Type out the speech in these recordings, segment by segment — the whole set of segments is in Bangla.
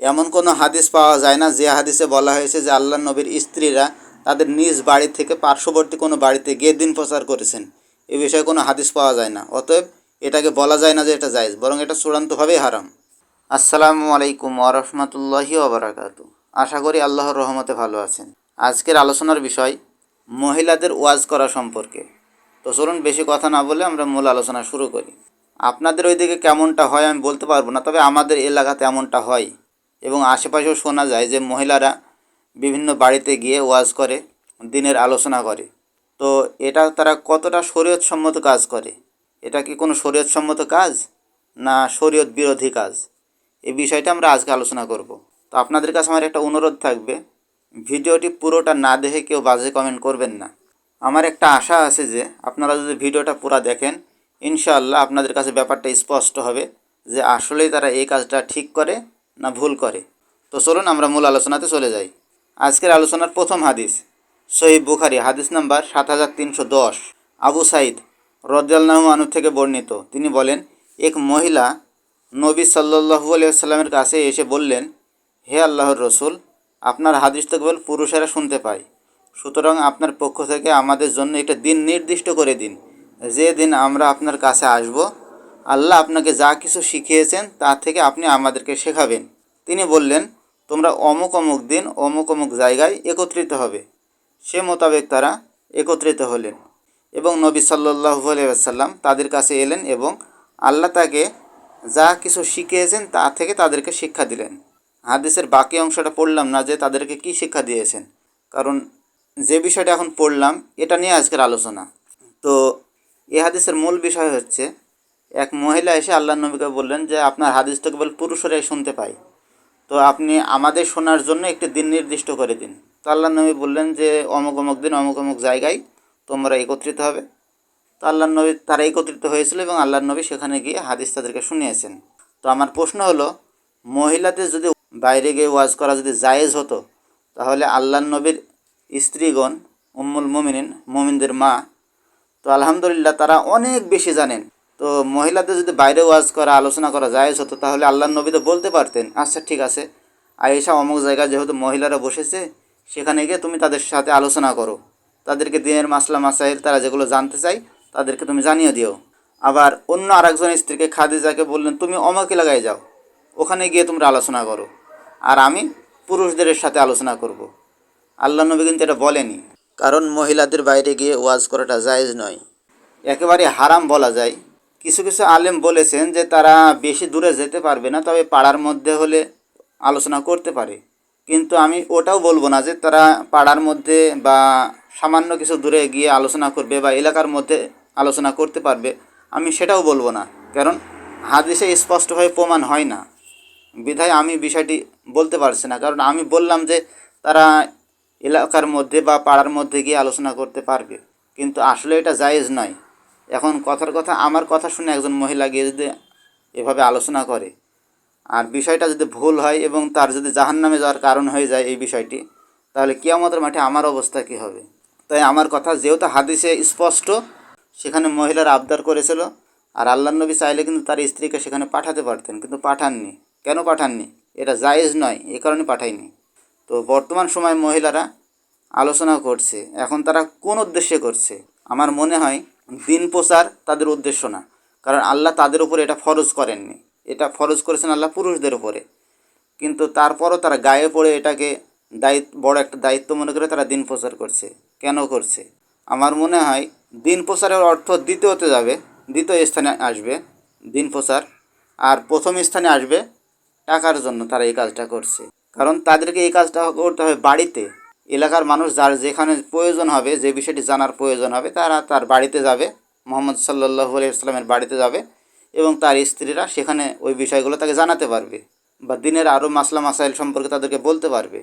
এমন কোনো হাদিস পাওয়া যায় না যে হাদিসে বলা হয়েছে যে আল্লাহ নবীর স্ত্রীরা তাদের নিজ বাড়ি থেকে পার্শ্ববর্তী কোনো বাড়িতে গিয়ে দিন প্রচার করেছেন। এ বিষয়ে কোনো হাদিস পাওয়া যায় না। অতএব এটাকে বলা যায় না যে এটা জায়েজ, বরং এটা চূড়ান্তভাবেই হারাম। আসসালামু আলাইকুম ওরহমতুল্লাহি ওবরাকাতু আশা করি আল্লাহর রহমতে ভালো আছেন। আজকের আলোচনার বিষয়, মহিলাদের ওয়াজ করা সম্পর্কে। তো চলুন বেশি কথা না বলে আমরা মূল আলোচনা শুরু করি। আপনাদের ওইদিকে কেমনটা হয় আমি বলতে পারব না, তবে আমাদের এলাকাতে এমনটা হয়। এবং আশেপাশেও শোনা যায় যে মহিলারা বিভিন্ন বাড়িতে গিয়ে ওয়াজ করে, দিনের আলোচনা করে। তো এটা তারা কতটা শরীয়তসম্মত কাজ করে? এটা কি কোনো শরীয়তসম্মত কাজ? না শরীয়ত বিরোধী কাজ? এই বিষয়টা আমরা আজকে আলোচনা করব। তো আপনাদের কাছে আমার একটা অনুরোধ থাকবে, ভিডিওটি পুরোটা না দেখে কেউ বাজে কমেন্ট করবেন না। আমার একটা আশা আছে যে, আপনারা যদি ভিডিওটা পুরো দেখেন, ইনশাআল্লাহ আপনাদের কাছে ব্যাপারটা স্পষ্ট হবে যে আসলেই তারা এই কাজটা ঠিক করে না ভুল করে? তো চলুন আমরা মূল আলোচনাতে চলে যাই। আজকের আলোচনার প্রথম হাদিস সহিব বুখারি, হাদিস নাম্বার সাত হাজার তিনশো দশ। আবু সাইদ রদিয়াল্লাহ আনু থেকে বর্ণিত। তিনি বলেন, এক মহিলা নবী সাল্লু আলিয়াল্লামের কাছে এসে বললেন, হে আল্লাহর রসুল, আপনার হাদিস তো কেবল পুরুষেরা শুনতে পায়। সুতরাং আপনার পক্ষ থেকে আমাদের জন্য একটা দিন নির্দিষ্ট করে দিন। যে দিন আমরা আপনার কাছে আসব আল্লাহ আপনাকে যা কিছু শিখিয়েছেন, তা থেকে আপনি আমাদেরকে শেখাবেন। তিনি বললেন, তোমরা অমুক অমুক দিন, অমুক অমুক জায়গায় একত্রিত হবে। সে মোতাবেক তারা একত্রিত হলেন। এবং নবী সাল্লাহু আলাইসাল্লাম তাদের কাছে এলেন এবং আল্লাহ তাকে যা কিছু শিখিয়েছেন, তা থেকে তাদেরকে শিক্ষা দিলেন। হাদিসের বাকি অংশটা পড়লাম না যে তাদেরকে কি শিক্ষা দিয়েছেন। কারণ যে বিষয়টা এখন পড়লাম, এটা নিয়ে আজকের আলোচনা। তো এ হাদিসের মূল বিষয় হচ্ছে এক মহিলা এসে আল্লাহ নবীকে বললেন যে, আপনার হাদিস তো কেবল পুরুষরাই শুনতে পায়। তো আপনি আমাদের শোনার জন্য একটি দিন নির্দিষ্ট করে দিন। তো আল্লাহ নবী বললেন যে, অমুক অমুক দিন, অমুক অমুক জায়গায় তোমরা একত্রিত হবে। তো আল্লাহ নবী, তারা একত্রিত হয়েছিল এবং আল্লাহ নবী সেখানে গিয়ে হাদিস তাদেরকে শুনিয়েছেন। তো আমার প্রশ্ন হলো, মহিলাদের যদি বাইরে গিয়ে ওয়াজ করা যদি জায়েজ হতো, তাহলে আল্লাহ নবীর স্ত্রীগণ, উম্মুল মমিনিন, মমিনদের মা, তো আলহামদুলিল্লাহ তারা অনেক বেশি জানেন। তো মহিলাদের যদি বাইরে ওয়াজ করা, আলোচনা করা জায়েজ হতো, তাহলে আল্লাহ নবী তো বলতে পারতেন আচ্ছা ঠিক আছে। আয়েশা অমুক জায়গায় যেহেতু মহিলারা বসেছে, সেখানে গিয়ে তুমি তাদের সাথে আলোচনা করো। তাদেরকে দিনের মাসলা, মাসাইল, তারা যেগুলো জানতে চাই তাদেরকে তুমি জানিয়ে দিও। আবার অন্য আরেকজন স্ত্রীকে খাদিজাকে বললেন, তুমি অমক এলাকায় যাও, ওখানে গিয়ে তোমরা আলোচনা করো। আর আমি পুরুষদের সাথে আলোচনা করব। আল্লাহ নবী কিন্তু এটা বলেনি। কারণ মহিলাদের বাইরে গিয়ে ওয়াজ করাটা জায়েজ নয়। একেবারে হারাম বলা যায়। কিছু কিছু আলেম বলেছেন যে তারা বেশি দূরে যেতে পারবে না, তবে পাড়ার মধ্যে হলে আলোচনা করতে পারে। কিন্তু আমি ওটাও বলব না যে তারা পাড়ার মধ্যে বা সামান্য কিছু দূরে গিয়ে আলোচনা করবে বা এলাকার মধ্যে আলোচনা করতে পারবে, আমি সেটাও বলব না। কারণ হাদিসে স্পষ্টভাবে প্রমাণ হয় না। বিধায় আমি বিষয়টি বলতে পারছি না, কারণ আমি বললাম যে তারা এলাকার মধ্যে বা পাড়ার মধ্যে গিয়ে আলোচনা করতে পারবে। কিন্তু আসলে এটা জায়েজ নয়। এখন কথার কথা, আমার কথা শুনে একজন মহিলা গিয়ে যদি এভাবে আলোচনা করে, আর বিষয়টা যদি ভুল হয় এবং তার যদি জাহান নামে যাওয়ার কারণ হয়ে যায় এই বিষয়টি, তাহলে কিয়ামতের মাঠে আমার অবস্থা কী হবে? তাই আমার কথা, যেহেতু হাদিসে স্পষ্ট, সেখানে মহিলার আবদার করেছিল, আর আল্লাহ নবী চাইলে কিন্তু তার স্ত্রীকে সেখানে পাঠাতে পারতেন, কিন্তু পাঠাননি। কেন পাঠাননি? এটা জায়েজ নয়, এ কারণে পাঠায়নি। তো বর্তমান সময় মহিলারা আলোচনা করছে, এখন তারা কোন উদ্দেশ্যে করছে? আমার মনে হয় দিন প্রচার তাদের উদ্দেশ্য না। কারণ আল্লাহ তাদের উপরে এটা ফরজ করেননি। এটা ফরজ করেছেন আল্লাহ পুরুষদের উপরে। কিন্তু তারপরও তারা গায়ে পড়ে এটাকে দায়িত্ব, বড় একটা দায়িত্ব মনে করে তারা দিন প্রচার করছে। কেন করছে? আমার মনে হয় দিন প্রচারের অর্থ দ্বিতীয়তে যাবে, দ্বিতীয় স্থানে আসবে দিন প্রচার। আর প্রথম স্থানে আসবে টাকার জন্য তারা এই কাজটা করছে। কারণ তাদেরকে এই কাজটা করতে হবে বাড়িতে। এলাকার মানুষ যার যেখানে প্রয়োজন হবে, যে বিষয়টি জানার প্রয়োজন হবে, তারা তার বাড়িতে যাবে, মোহাম্মদ সাল্লাহ ইসলামের বাড়িতে যাবে এবং তার স্ত্রীরা সেখানে ওই বিষয়গুলো তাকে জানাতে পারবে বা দিনের আরও মাসলা মাসাইল সম্পর্কে তাদেরকে বলতে পারবে।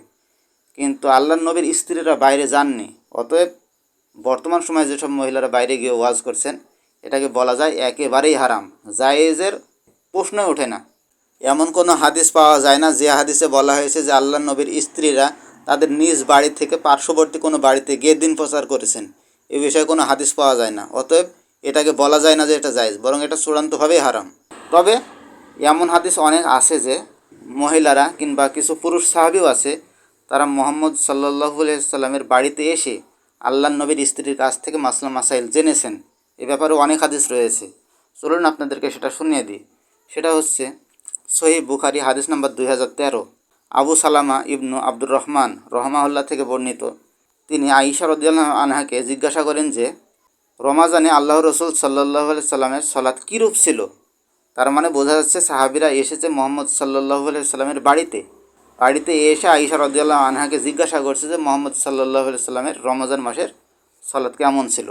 কিন্তু আল্লাহ নবীর স্ত্রীরা বাইরে যাননি। অতএব বর্তমান সময়ে যেসব মহিলারা বাইরে গিয়ে ওয়াজ করছেন, এটাকে বলা যায় একেবারেই হারাম, জায়েজের প্রশ্নই ওঠে না। এমন কোনো হাদিস পাওয়া যায় না যে হাদিসে বলা হয়েছে যে আল্লাহ নবীর স্ত্রীরা তাদের নিজ বাড়ি থেকে পার্শ্ববর্তী কোনো বাড়িতে গিয়ে দিন প্রচার করেছেন। এ বিষয়ে কোনো হাদিস পাওয়া যায় না। অতএব এটাকে বলা যায় না যে এটা জায়েজ, বরং এটা চূড়ান্তভাবেই হারাম। তবে এমন হাদিস অনেক আছে যে মহিলারা কিংবা কিছু পুরুষ সাহাবিও আছে, তারা মোহাম্মদ সাল্লাহু সাল্লামের বাড়িতে এসে আল্লাহ নবীর স্ত্রীর কাছ থেকে মাসলা মাসাইল জেনেছেন। এ ব্যাপারে অনেক হাদিস রয়েছে। চলুন আপনাদেরকে সেটা শুনিয়ে দিই। সেটা হচ্ছে সহি বুখারি হাদিস নাম্বার দুই হাজার তেরো। আবু সালামা ইবনু আব্দুর রহমান রহমাউল্লাহ থেকে বর্ণিত। তিনি আইসা রদিয়াল্লাহ আনহাকে জিজ্ঞাসা করেন যে, রমাজানে আল্লাহ রসুল সাল্লাহ সাল্লামের সলাৎ কীরূপ ছিল? তার মানে বোঝা যাচ্ছে সাহাবিরা এসেছে মোহাম্মদ সাল্লাহ সাল্লামের বাড়িতে। বাড়িতে এসে আইসা রদিয়াল্লাহ আনহাকে জিজ্ঞাসা করছে যে, মোহাম্মদ সাল্লাহ সাল্লামের রমজান মাসের সলাৎ কেমন ছিল?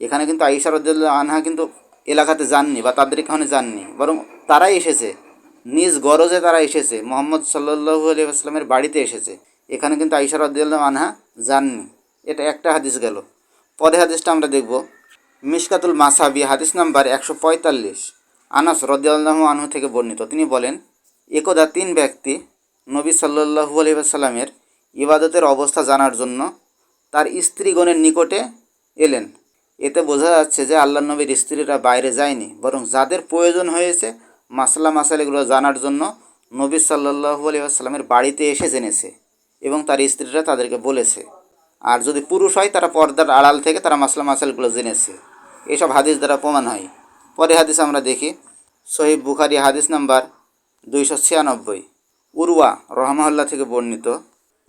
এখানে কিন্তু আইসা রদিয়াল্লাহ আনহা কিন্তু এলাকাতে যাননি বা তাদের এখানে যাননি, বরং তারাই এসেছে। নিজ গরজে তারা এসেছে। মোহাম্মদ সাল্লাহু আলিয়াস্লামের বাড়িতে এসেছে। এখানে কিন্তু আইসা রদ্দাল্লাহ আনহা যাননি এটা একটা হাদিস গেল। পরে হাদিসটা আমরা দেখব। মিশকাতুল মাসাবি, হাদিস নাম্বার একশো পঁয়তাল্লিশ। আনাস রদ্দাল্লাহ আনহু থেকে বর্ণিত। তিনি বলেন, একদা তিন ব্যক্তি নবী সাল্লাহু আলিয়াস্লামের ইবাদতের অবস্থা জানার জন্য তার স্ত্রীগণের নিকটে এলেন। এতে বোঝা যাচ্ছে যে আল্লাহ নবীর স্ত্রীরা বাইরে যায়নি, বরং যাদের প্রয়োজন হয়েছে মাসালা মাসালাগুলো জানার জন্য নবী সাল্লাহু আলিয়াস্লামের বাড়িতে এসে জেনেছে এবং তার স্ত্রীরা তাদেরকে বলেছে, আর যদি পুরুষ হয়, তারা পর্দার আড়াল থেকে তারা মাসলা মাসালগুলো জেনেছে। এসব হাদিস দ্বারা প্রমাণ হয়। পরে হাদিস আমরা দেখি শহীদ বুখারি হাদিস নাম্বার দুইশো ছিয়ানব্বই। উরুয়া রহমাহুল্লাহ থেকে বর্ণিত।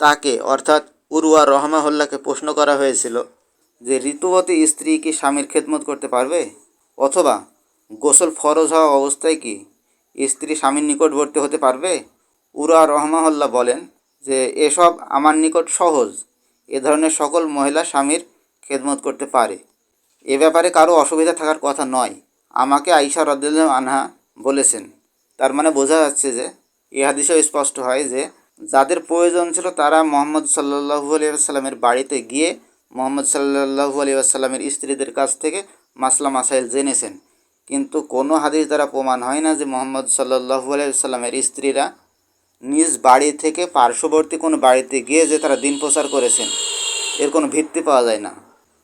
তাকে, অর্থাৎ উরুয়া রহমাহুল্লাহকে প্রশ্ন করা হয়েছিল যে, ঋতুবতী স্ত্রী কি স্বামীর খেদমত করতে পারবে? অথবা গোসল ফরজ হওয়া অবস্থায় কি স্ত্রী স্বামীর নিকটবর্তী হতে পারবে? উরা রহমাহল্লা বলেন যে, এসব আমার নিকট সহজ। এ ধরনের সকল মহিলা স্বামীর খেদমত করতে পারে। এ ব্যাপারে কারও অসুবিধা থাকার কথা নয়। আমাকে আইসা রদুল্লাহ আনহা বলেছেন। তার মানে বোঝা যাচ্ছে যে, এ হাদিসেও স্পষ্ট হয় যে, যাদের প্রয়োজন ছিল তারা মোহাম্মদ সাল্লাহু আলিয়াস্লামের বাড়িতে গিয়ে মোহাম্মদ সাল্লাহু আলিয়াস্লামের স্ত্রীদের কাছ থেকে মাসলা মাসাইল জেনেছেন। কিন্তু কোনো হাদিস দ্বারা প্রমাণ হয় না যে মোহাম্মদ সাল্লাহু আলাইসাল্লামের স্ত্রীরা নিজ বাড়ি থেকে পার্শ্ববর্তী কোনো বাড়িতে গিয়ে যে তারা দিন প্রচার করেছেন, এর কোনো ভিত্তি পাওয়া যায় না।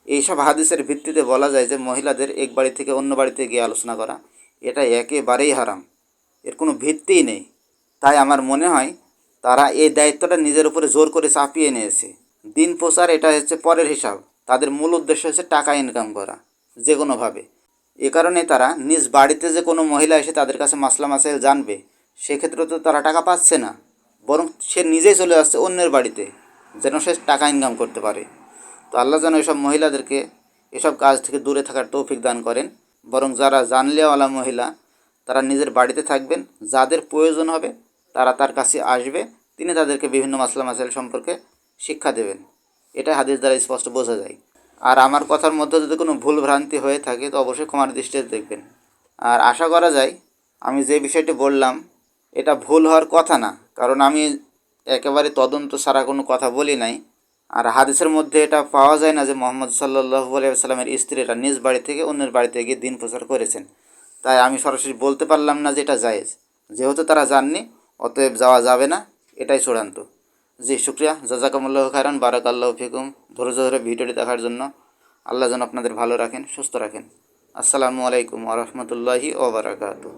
এইসব হাদিসের ভিত্তিতে বলা যায় যে মহিলাদের এক বাড়ি থেকে অন্য বাড়িতে গিয়ে আলোচনা করা, এটা একেবারেই হারাম। এর কোনো ভিত্তিই নেই। তাই আমার মনে হয় তারা এই দায়িত্বটা নিজের উপরে জোর করে চাপিয়ে নিয়েছে। দিন প্রচার এটা হচ্ছে পরের হিসাব। তাদের মূল উদ্দেশ্য হচ্ছে টাকা ইনকাম করা যে কোনোভাবে এ কারণে তারা নিজ বাড়িতে যে কোনো মহিলা এসে তাদের কাছে মাসলা মাসাইল জানবে, সেক্ষেত্রে তো তারা টাকা পাচ্ছে না। বরং সে নিজেই চলে আসছে অন্যের বাড়িতে, যেন সে টাকা ইনকাম করতে পারে। তো আল্লাহ যেন এসব মহিলাদেরকে এসব কাজ থেকে দূরে থাকার তৌফিক দান করেন। বরং যারা জানলেওয়ালা মহিলা, তারা নিজের বাড়িতে থাকবেন, যাদের প্রয়োজন হবে তারা তার কাছে আসবে, তিনি তাদেরকে বিভিন্ন মাসলা মাসাইল সম্পর্কে শিক্ষা দেবেন। এটা হাদিস দ্বারা স্পষ্ট বোঝা যায়। আর আমার কথার মধ্যে যদি কোনো ভুল ভ্রান্তি হয়ে থাকে, তো অবশ্যই ক্ষমার দৃষ্টিতে দেখবেন। আর আশা করা যায়, আমি যে বিষয়টি বললাম, এটা ভুল হওয়ার কথা না, কারণ আমি একেবারে তদন্ত ছাড়া কোনো কথা বলি নাই। আর হাদিসের মধ্যে এটা পাওয়া যায় না যে মোহাম্মদ সাল্লাহু আলাইসাল্লামের স্ত্রীরা নিজ বাড়ি থেকে অন্যের বাড়িতে গিয়ে দিন প্রচার করেছেন। তাই আমি সরাসরি বলতে পারলাম না যে এটা জায়েজ। যেহেতু তারা জাননি, অতএব যাওয়া যাবে না, এটাই চূড়ান্ত। জি, শুক্রিয়া। জাজাকামুল্লাহ খায়রান বারাক আল্লাহ ফিকুম। ধৈর্য ধরে ভিডিওটি দেখার জন্য আল্লাহ যেন আপনাদের ভালো রাখেন, সুস্থ রাখেন। আসসালামু আলাইকুম আ রহমতুল্লাহি ওবরাকাতু